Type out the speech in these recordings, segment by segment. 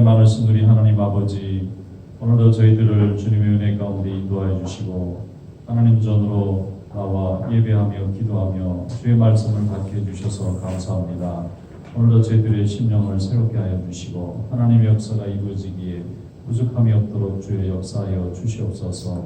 전능하신 우리 하나님 아버지 오늘도 저희들을 주님의 은혜 가운데 인도하여 주시고 하나님 전으로 나와 예배하며 기도하며 주의 말씀을 받게 해주셔서 감사합니다. 오늘도 저희들의 심령을 새롭게 하여 주시고 하나님의 역사가 이루어지기에 부족함이 없도록 주의 역사하여 주시옵소서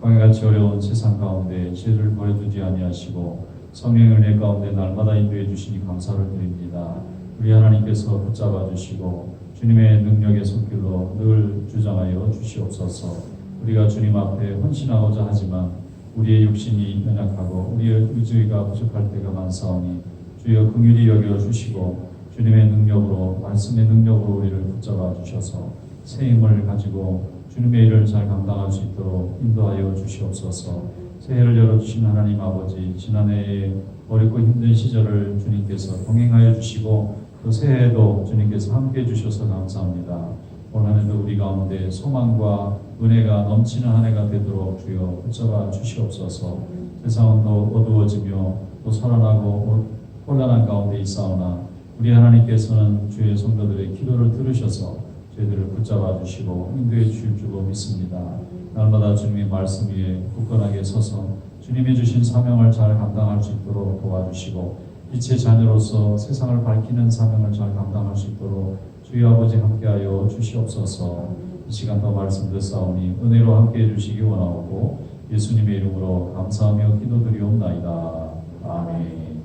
광야같이 어려운 세상 가운데 죄를 버려두지 아니하시고 성령의 은혜 가운데 날마다 인도해 주시니 감사를 드립니다. 우리 하나님께서 붙잡아 주시고 주님의 능력의 손길로 늘 주장하여 주시옵소서. 우리가 주님 앞에 헌신하고자 하지만 우리의 육신이 연약하고 우리의 의지가 부족할 때가 많사오니 주여 긍휼히 여겨 주시고 주님의 능력으로 말씀의 능력으로 우리를 붙잡아 주셔서 새 힘을 가지고 주님의 일을 잘 감당할 수 있도록 인도하여 주시옵소서. 새해를 열어주신 하나님 아버지 지난해에 어렵고 힘든 시절을 주님께서 동행하여 주시고 또 새해에도 주님께서 함께 해주셔서 감사합니다. 올 한해도 우리 가운데 소망과 은혜가 넘치는 한 해가 되도록 주여 붙잡아 주시옵소서. 세상은 더 어두워지며 또 살아나고 혼란한 가운데 있사오나 우리 하나님께서는 주의 성도들의 기도를 들으셔서 저희들을 붙잡아 주시고 인도해 주실 줄로 믿습니다. 날마다 주님의 말씀 위에 굳건하게 서서 주님이 주신 사명을 잘 감당할 수 있도록 도와주시고 빛의 자녀로서 세상을 밝히는 사명을 잘 감당할 수 있도록 주의 아버지 함께하여 주시옵소서. 이 시간도 말씀 듣사오니 은혜로 함께해 주시기 원하옵고 예수님의 이름으로 감사하며 기도드리옵나이다. 아멘.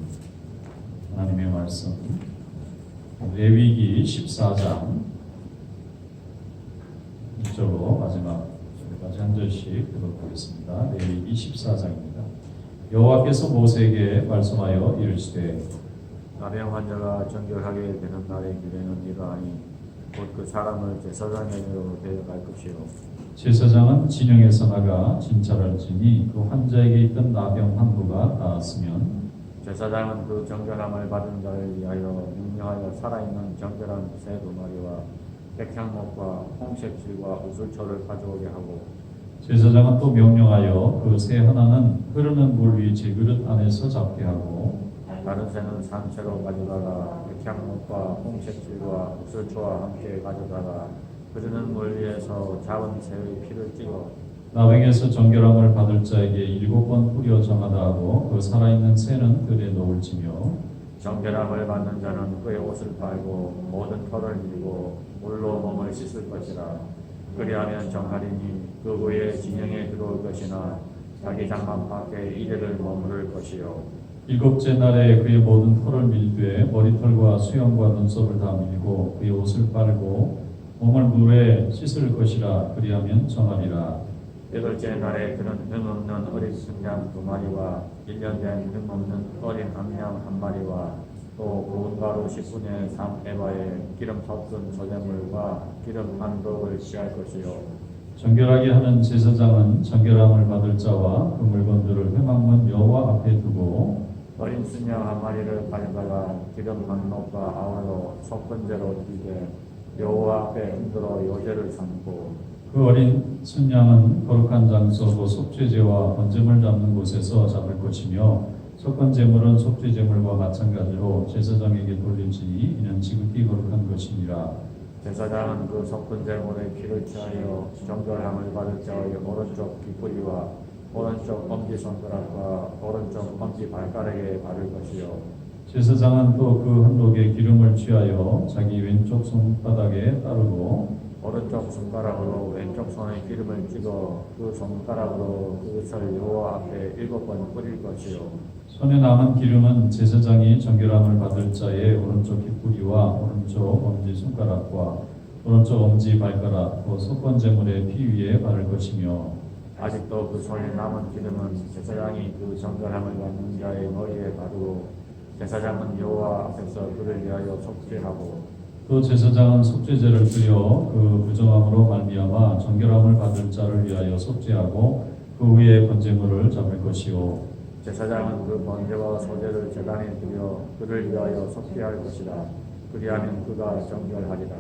하나님의 말씀 레위기 14장 1절로 마지막 절까지 한 절씩 들어보겠습니다. 레위기 14장입니다. 여호와께서 모세에게 말씀하여 이르시되 나병 환자가 정결하게 되는 날의 규례는 이러하니 곧 그 사람을 제사장에게로 데려갈 것이요. 제사장은 진영에서 나가 진찰을 지니 그 환자에게 있던 나병 환부가 나았으면 제사장은 그 정결함을 받은 자를 위하여 명령하여 살아있는 정결한 새두 마리와 백향목과 홍색실과 우슬초를 가져오게 하고 제사장은 또 명령하여 그 새 하나는 흐르는 물 위 제그릇 안에서 잡게 하고 다른 새는 산채로 가져다가 백향목과 홍색실과 우슬초와 함께 가져다가 흐르는 물 위에서 잡은 새의 피를 찍어 나병에서 정결함을 받을 자에게 일곱 번 뿌려 정하다 하고 그 살아있는 새는 들에 놓을지며 정결함을 받는 자는 그의 옷을 빨고 모든 털을 밀고 물로 몸을 씻을 것이라. 그리하면 정하리니 그 후에 진영에 들어올 것이나 자기 장막 밖에 이래를 머무를 것이요. 일곱째 날에 그의 모든 털을 밀되 머리털과 수염과 눈썹을 다 밀고 그의 옷을 빨고 몸을 물에 씻을 것이라 그리하면 정하리라. 여덟째 날에 그는 흠 없는 어린 순양 두 마리와 일년 된 흠 없는 어린 암양 한 마리와 또 고운 가루 10분의 3 에바에 기름 섞은 소재물과 기름 한 독을 취할 것이요 정결하게 하는 제사장은 정결함을 받을 자와 그 물건들을 회막문 여호와 앞에 두고 어린 순양 한 마리를 가져다가 기름 한 녹과 아울러 속건제로 띠되 여호와 앞에 흔들어 요제를 삼고 그 어린 순양은 거룩한 장소 그 속죄제와 번제물 잡는 곳에서 잡을 것이며 속건 제물은 속죄 제물과 마찬가지로 제사장에게 돌릴지니 이는 지극히 거룩한 것이니라 제사장은 그 속건제물의 피를 취하여 정결함을 받을 자의 오른쪽 귓뿌리와 오른쪽 엄지 손가락과 오른쪽 엄지 발가락에 바를 것이요. 제사장은 또 그 한독에 기름을 취하여 자기 왼쪽 손바닥에 따르고 오른쪽 손가락으로 왼쪽 손에 기름을 찍어 그 손가락으로 그것을 여호와 앞에 일곱 번 뿌릴 것이요. 손에 남은 기름은 제사장이 정결함을 받을 자의 오른쪽 귓뿌리와 오른쪽 엄지 손가락과 오른쪽 엄지 발가락 또 속건 제물의 피 위에 바를 것이며 아직도 그 손에 남은 기름은 제사장이 그 정결함을 받는 자의 머리에 바르고 제사장은 여호와 앞에서 그를 위하여 속죄하고 또 제사장은 속죄제를 드려 그 부정함으로 말미암아 정결함을 받을 자를 위하여 속죄하고 그 위에 번제물을 잡을 것이요. 제사장은 그 번제와 소제를 제단에 드려 그를 위하여 속죄할 것이다 그리하면 그가 정결하리라.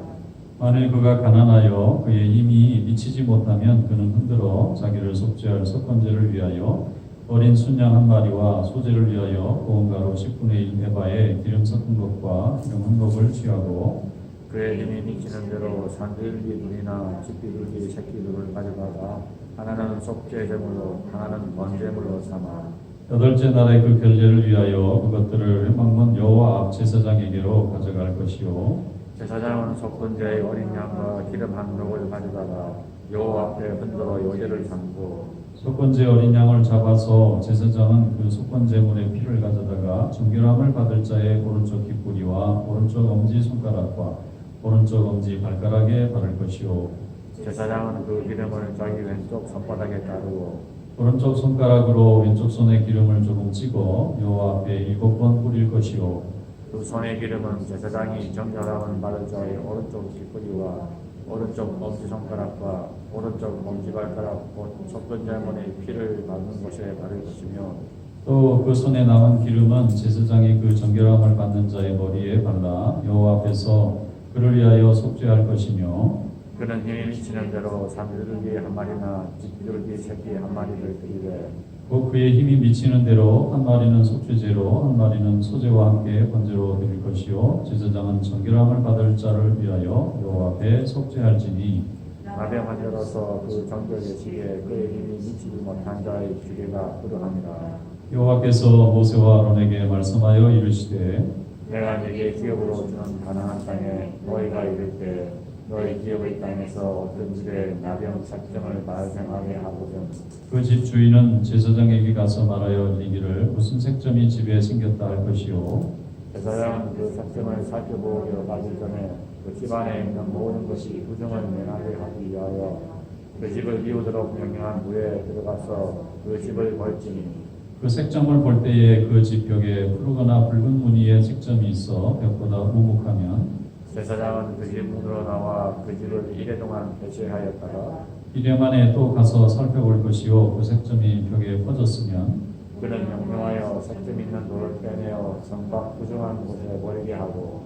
만일 그가 가난하여 그의 힘이 미치지 못하면 그는 흔들어 자기를 속죄할 속건제를 위하여 어린 순양 한 마리와 소제를 위하여 고운 가루 10분의 1 에바에 기름 섞은 것과 기름 한 겁을 취하고 그의 힘이 미치는 대로 산들기 둘이나 집비둘기 새끼들을 가져다가 하나는 속죄 제물로 하나는 번제물로 삼아 여덟째 날에 그 결제를 위하여 그것들을 막문 여호와 앞 제사장에게로 가져갈 것이요. 제사장은 속건제의 어린 양과 기름 한 록을 가져다가 여호와 앞에 흔들어 요제를 삼고 속건제 어린 양을 잡아서 제사장은 그 속건제물의 피를 가져다가 정결함을 받을 자의 오른쪽 귓구리와 오른쪽 엄지 손가락과 오른쪽 엄지 발가락에 바를 것이요 제사장은 그 기름을 자기 왼쪽 손바닥에 따르고 오른쪽 손가락으로 왼쪽 손에 기름을 조금 찍어 여호와 앞에 일곱 번 뿌릴 것이요 그 손의 기름은 제사장이 정결함을 받을 자의 오른쪽 뒷구리와 오른쪽 엄지손가락과 오른쪽 엄지발가락 곧 속건제물의 피를 받는 곳에 바를 것이며 또 그 손에 남은 기름은 제사장이 그 정결함을 받는 자의 머리에 발라 여호와 앞에서 그를 위하여 속죄할 것이며 그는 힘이 미치는 대로 삼비둘기 한 마리나 집비둘기 새끼 한 마리를 드리되 또 그의 힘이 미치는 대로 한 마리는 속죄제로 한 마리는 소제와 함께 번제로 드릴 것이요. 제사장은 정결함을 받을 자를 위하여 여호와 앞에 속죄할지니. 나병 환자로서 그 정결의 시기에 그의 힘이 미치지 못한 자의 주계가 그러하니라. 여호와께서 모세와 아론에게 말씀하여 이르시되 내가 네게 기업으로 주는 가나안 땅에 너희가 이를 때 너희 기업의 땅에서 어떤 집에 나병 작정을 발생하게 하거든 그 집 주인은 제사장에게 가서 말하여 이르기를 무슨 색점이 집에 생겼다 할 것이요? 제사장은 그 작정을 살펴보기로 가기 전에 그 집안에 있는 모든 것이 부정을 면하게 하기 위하여 그 집을 비우도록 명령한 후에 들어가서 그 집을 벌지니 그 색점을 볼 때에 그집 벽에 푸르거나 붉은 무늬의 색점이 있어 벽보다 우묵하면 제사장은 그 집 문으로 나와 그 집을 이래 동안 배치하였다가 1년 만에 또 가서 살펴볼 것이요 그 색점이 벽에 퍼졌으면 그는 명령하여 색점 있는 돌을 빼내어 성곽 부정한 곳에 버리게 하고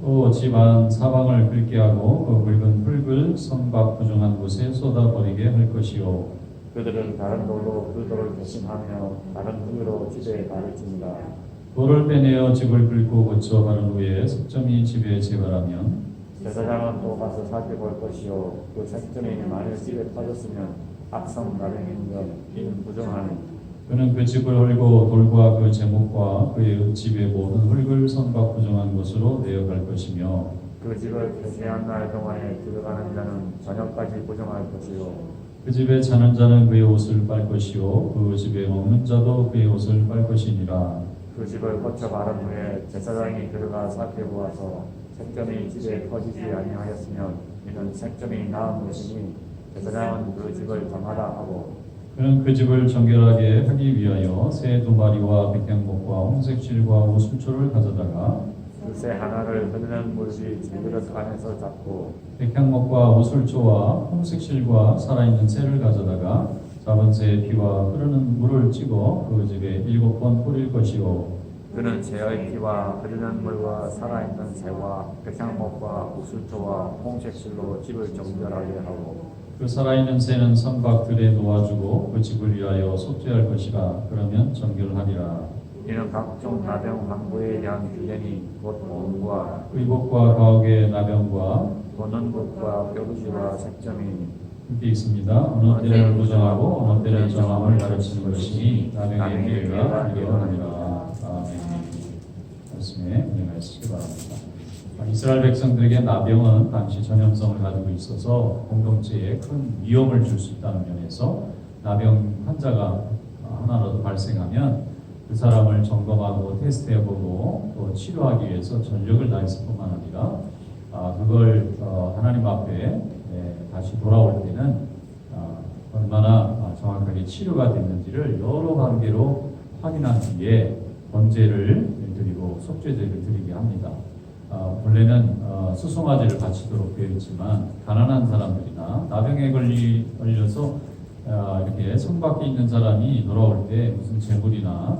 또 집안 사방을 긁게 하고 그 붉은 흙을 성곽 부정한 곳에 쏟아버리게 할 것이요 그들은 다른 돌로 그 돌을 대신하며 다른 흙으로 집에 바를지니라. 돌을 빼내어 집을 긁고 고쳐 바른 후에 색점이 집에 재발하면 제사장은 또 가서 살펴볼 것이요. 그 색점이 만일 집에 빠졌으면 악성 나병인면 이는 부정하니. 그는 그 집을 헐고 돌과 그 제목과 그의 집의 모든 흙을 성곽 부정한 곳으로 내어갈 것이며 그 집을 배치한 날 동안에 들어가는 자는 저녁까지 부정할 것이요 그 집에 자는 자는 그의 옷을 빨 것이요 그 집에 먹는 자도 그의 옷을 빨 것이니라. 그 집을 거쳐 바른 후에 제사장이 들어가 살펴 보아서 색점이 집에 퍼지지 아니하였으면 이는 색점이 나은 것이니 제사장은 그 집을 정하다 하고 그는 그 집을 정결하게 하기 위하여 새 두 마리와 백향목과 홍색 실과 우술초를 가져다가 그새 하나를 흐르는 물이 질그릇 안에서 잡고 백향목과 우술초와 홍색 실과 살아있는 새를 가져다가 잡은 새의 피와 흐르는 물을 찍어 그 집에 일곱 번 뿌릴 것이요 그는 새의 피와 흐르는 물과 살아있는 새와 백향목과 우슬초와 홍색실로 집을 정결하게 하고 그 살아있는 새는 선박들에 놓아주고 그 집을 위하여 속죄할 것이라. 그러면 정결하리라 이는 각종 나병 환부에 대한 규례니 곧 원과 의복과 가옥의 나병과 보는 것과 뼈부지와 색점이니 함께 있습니다. 어느 때를 부정하고 어느 때를 정함을 가르치는 것이니 나병의 기회가 일어나리라. 아멘. 말씀에 은혜하시기 바랍니다. 아, 이스라엘 백성들에게 나병은 당시 전염성을 가지고 있어서 공동체에 큰 위험을 줄 수 있다는 면에서 나병 환자가 하나라도 발생하면 그 사람을 점검하고 테스트해보고 또 치료하기 위해서 전력을 다했을 뿐만 아니라 아, 그걸 어, 하나님 앞에 예, 다시 돌아올 때는 아, 얼마나 아, 정확하게 치료가 됐는지를 여러 관계로 확인한 뒤에 번제를 드리고 속죄제를 드리게 합니다. 아, 원래는 어, 수송아지를 바치도록 되어 있지만 가난한 사람들이나 나병에 걸리, 걸려서 아, 이렇게 성 밖에 있는 사람이 돌아올 때 무슨 재물이나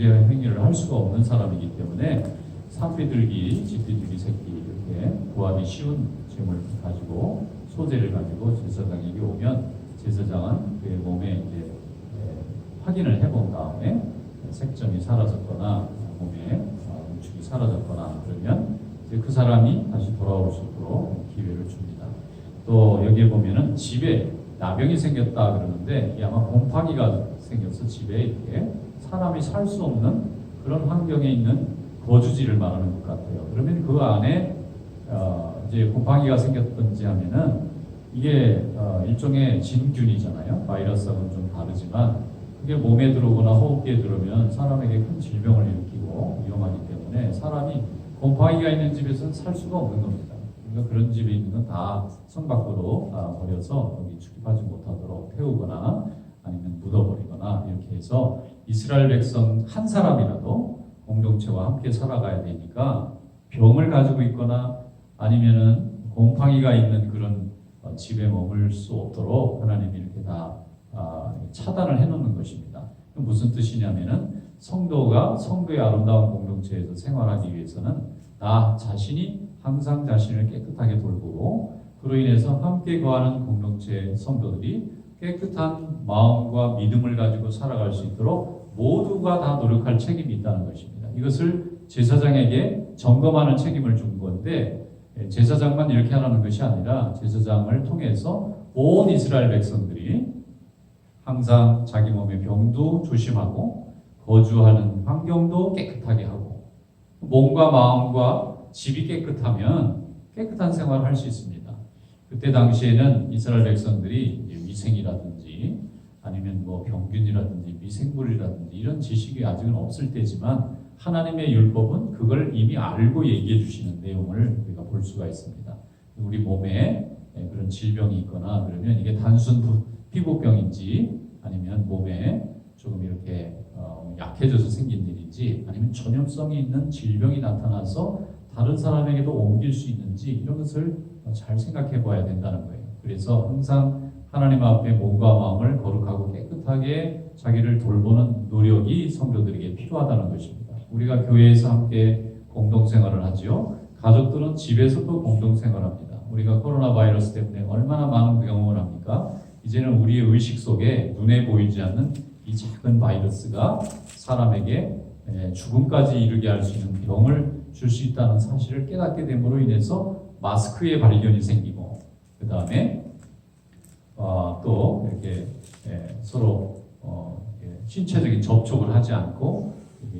뭐 경제 행위를 할 수가 없는 사람이기 때문에 산비둘기, 집비둘기 새끼 이렇게 구하기 쉬운 재물 가지고 소재를 가지고 제사장에게 오면 제사장은 그의 몸에 이제 예, 확인을 해본 다음에 색점이 사라졌거나 몸에 어, 움축이 사라졌거나 그러면 이제 그 사람이 다시 돌아올 수 있도록 기회를 줍니다. 또 여기에 보면은 집에 나병이 생겼다 그러는데 이게 아마 곰팡이가 생겨서 집에 이렇게 사람이 살 수 없는 그런 환경에 있는 거주지를 말하는 것 같아요. 그러면 그 안에 어, 이제 곰팡이가 생겼든지 하면은 이게 어, 일종의 진균이잖아요. 바이러스하고는 좀 다르지만 그게 몸에 들어오거나 호흡기에 들어오면 사람에게 큰 질병을 일으키고 위험하기 때문에 사람이 곰팡이가 있는 집에서는 살 수가 없는 겁니다. 그러니까 그런 집에 있는 건 다 성 밖으로 아, 버려서 여기 출입하지 못하도록 태우거나 아니면 묻어버리거나 이렇게 해서 이스라엘 백성 한 사람이라도 공동체와 함께 살아가야 되니까 병을 가지고 있거나 아니면은 곰팡이가 있는 그런 어, 집에 머물 수 없도록 하나님이 이렇게 다 아, 차단을 해놓는 것입니다. 무슨 뜻이냐면은 성도가 성도의 아름다운 공동체에서 생활하기 위해서는 나 자신이 항상 자신을 깨끗하게 돌보고 그로 인해서 함께 거하는 공동체 성도들이 깨끗한 마음과 믿음을 가지고 살아갈 수 있도록 모두가 다 노력할 책임이 있다는 것입니다. 이것을 제사장에게 점검하는 책임을 준 건데 예, 제사장만 이렇게 하라는 것이 아니라 제사장을 통해서 온 이스라엘 백성들이 항상 자기 몸의 병도 조심하고 거주하는 환경도 깨끗하게 하고 몸과 마음과 집이 깨끗하면 깨끗한 생활을 할 수 있습니다. 그때 당시에는 이스라엘 백성들이 위생이라든지 아니면 뭐 병균이라든지 미생물이라든지 이런 지식이 아직은 없을 때지만 하나님의 율법은 그걸 이미 알고 얘기해 주시는 내용을 우리가 볼 수가 있습니다. 우리 몸에 그런 질병이 있거나 그러면 이게 단순 부- 피부병인지 아니면 몸에 조금 이렇게 어, 약해져서 생긴 일인지 아니면 전염성이 있는 질병이 나타나서 다른 사람에게도 옮길 수 있는지 이런 것을 잘 생각해 봐야 된다는 거예요. 그래서 항상 하나님 앞에 몸과 마음을 거룩하고 깨끗하게 자기를 돌보는 노력이 성도들에게 필요하다는 것입니다. 우리가 교회에서 함께 공동생활을 하지요. 가족들은 집에서도 공동생활합니다. 우리가 코로나 바이러스 때문에 얼마나 많은 경험을 합니까? 이제는 우리의 의식 속에 눈에 보이지 않는 이 작은 바이러스가 사람에게 에, 죽음까지 이르게 할 수 있는 병을 줄 수 있다는 사실을 깨닫게 됨으로 인해서 마스크의 발견이 생기고 그 다음에 어, 또 이렇게 에, 서로 어, 신체적인 접촉을 하지 않고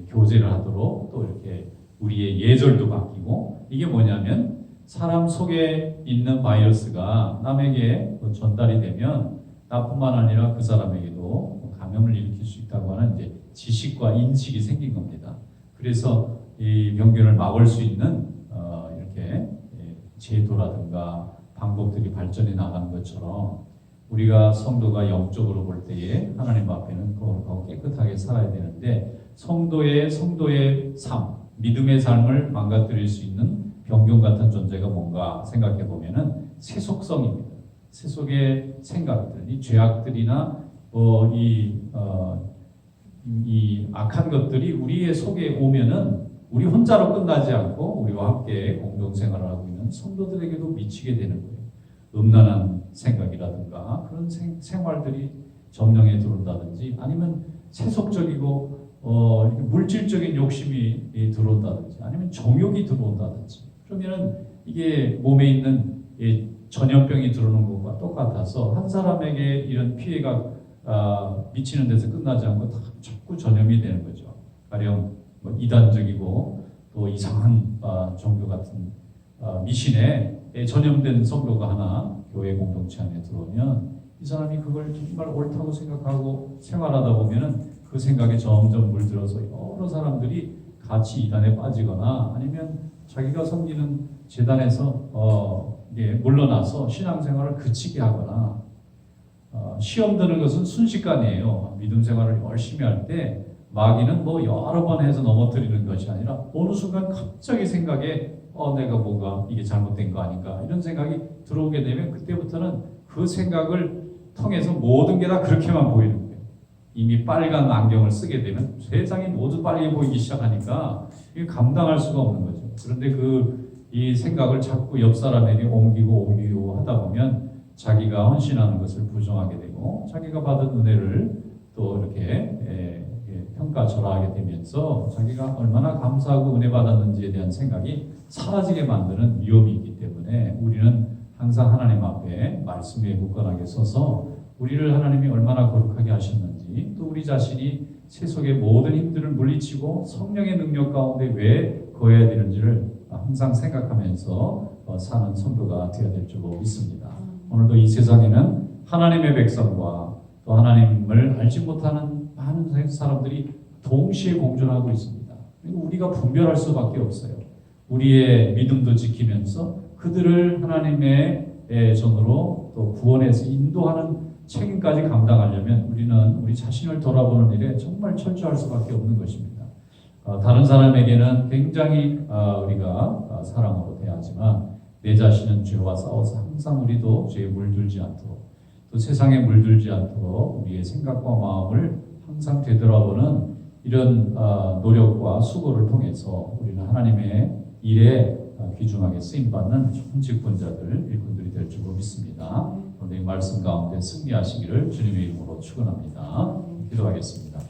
교제를 하도록 또 이렇게 우리의 예절도 바뀌고 이게 뭐냐면 사람 속에 있는 바이러스가 남에게 뭐 전달이 되면 나뿐만 아니라 그 사람에게도 감염을 일으킬 수 있다고 하는 이제 지식과 인식이 생긴 겁니다. 그래서 이 병균을 막을 수 있는 어, 이렇게 예, 제도라든가 방법들이 발전해 나가는 것처럼 우리가 성도가 영적으로 볼 때에 하나님 앞에는 거룩하고 깨끗하게 살아야 되는데 성도의 성도의 삶, 믿음의 삶을 망가뜨릴 수 있는 병균 같은 존재가 뭔가 생각해 보면은 세속성입니다. 세속의 생각들, 이 죄악들이나 뭐이 어, 이 악한 것들이 우리의 속에 오면은 우리 혼자로 끝나지 않고 우리와 함께 공동생활을 하고 있는 성도들에게도 미치게 되는 거예요. 음란한 생각이라든가 그런 생, 생활들이 점령에 들어온다든지 아니면 세속적이고 어, 물질적인 욕심이 이 들어온다든지 아니면 정욕이 들어온다든지 그러면은 이게 몸에 있는 이 전염병이 들어오는 것과 똑같아서 한 사람에게 이런 피해가 아, 미치는 데서 끝나지 않고 다 자꾸 전염이 되는 거죠. 가령 뭐 이단적이고 또 이상한 아, 종교 같은 아, 미신에 전염된 성도가 하나 교회 공동체 안에 들어오면 이 사람이 그걸 정말 옳다고 생각하고 생활하다 보면은 그 생각에 점점 물들어서 여러 사람들이 같이 이단에 빠지거나 아니면 자기가 섬기는 재단에서 어, 이게 물러나서 신앙생활을 그치게 하거나 어, 시험 드는 것은 순식간이에요. 믿음 생활을 열심히 할 때 마귀는 뭐 여러 번 해서 넘어뜨리는 것이 아니라 어느 순간 갑자기 생각에 어 내가 뭔가 이게 잘못된 거 아닌가 이런 생각이 들어오게 되면 그때부터는 그 생각을 통해서 모든 게 다 그렇게만 보이는 거예요. 이미 빨간 안경을 쓰게 되면 세상이 모두 빨개 보이기 시작하니까 이게 감당할 수가 없는 거죠. 그런데 그 이 생각을 자꾸 옆 사람에게 옮기고 옮기고 하다 보면 자기가 헌신하는 것을 부정하게 되고 자기가 받은 은혜를 또 이렇게 예, 예, 평가 절하하게 되면서 자기가 얼마나 감사하고 은혜 받았는지에 대한 생각이 사라지게 만드는 위험이 있기 때문에 우리는 항상 하나님 앞에 말씀 위에 굳건하게 서서 우리를 하나님이 얼마나 거룩하게 하셨는지 또 우리 자신이 세속의 모든 힘들을 물리치고 성령의 능력 가운데 왜 거해야 되는지를 항상 생각하면서 어, 사는 성도가 되어야 될 줄로 믿습니다. 오늘도 이 세상에는 하나님의 백성과 또 하나님을 알지 못하는 많은 사람들이 동시에 공존하고 있습니다. 우리가 분별할 수밖에 없어요. 우리의 믿음도 지키면서 그들을 하나님의 예, 전으로 또 구원해서 인도하는 책임까지 감당하려면 우리는 우리 자신을 돌아보는 일에 정말 철저할 수밖에 없는 것입니다. 어, 다른 사람에게는 굉장히 어, 우리가 어, 사랑으로 대하지만 내 자신은 죄와 싸워서 항상 우리도 죄에 물들지 않도록 또 세상에 물들지 않도록 우리의 생각과 마음을 항상 되돌아보는 이런 어, 노력과 수고를 통해서 우리는 하나님의 일에 어, 귀중하게 쓰임받는 좋은 직분자들, 일꾼들이 될 줄로 믿습니다. 오늘 이 말씀 가운데 승리하시기를 주님의 이름으로 축원합니다. 기도하겠습니다.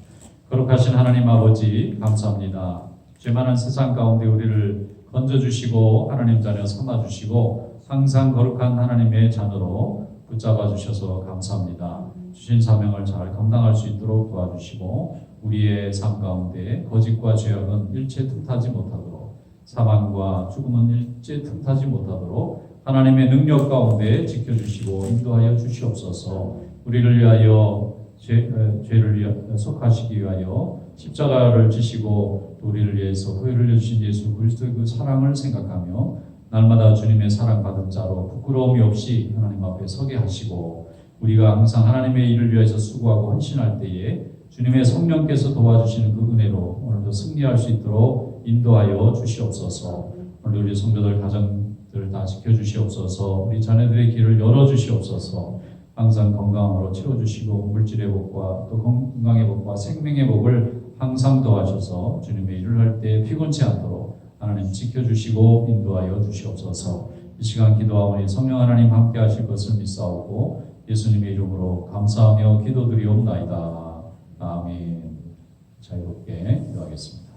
거룩하신 하나님 아버지 감사합니다. 죄 많은 세상 가운데 우리를 건져주시고 하나님 자녀 삼아주시고 항상 거룩한 하나님의 자녀로 붙잡아 주셔서 감사합니다. 주신 사명을 잘 감당할 수 있도록 도와주시고 우리의 삶 가운데 거짓과 죄악은 일체 틈타지 못하도록 사망과 죽음은 일체 틈타지 못하도록 하나님의 능력 가운데 지켜주시고 인도하여 주시옵소서. 우리를 위하여 죄, 어, 죄를 위하, 속하시기 위하여 십자가를 지시고 또 우리를 위해서 후회를 내주신 예수 그리스도의 그 사랑을 생각하며 날마다 주님의 사랑받은 자로 부끄러움이 없이 하나님 앞에 서게 하시고 우리가 항상 하나님의 일을 위해서 수고하고 헌신할 때에 주님의 성령께서 도와주시는 그 은혜로 오늘도 승리할 수 있도록 인도하여 주시옵소서. 오늘 우리 성도들 가정들 다 지켜주시옵소서. 우리 자녀들의 길을 열어주시옵소서. 항상 건강으로 채워주시고 물질의 복과 또 건강의 복과 생명의 복을 항상 도와셔서 주님의 일을 할 때 피곤치 않도록 하나님 지켜주시고 인도하여 주시옵소서. 이 시간 기도하오니 성령 하나님 함께 하실 것을 믿사오고 예수님의 이름으로 감사하며 기도드리옵나이다. 아멘 자유롭게 기도하겠습니다.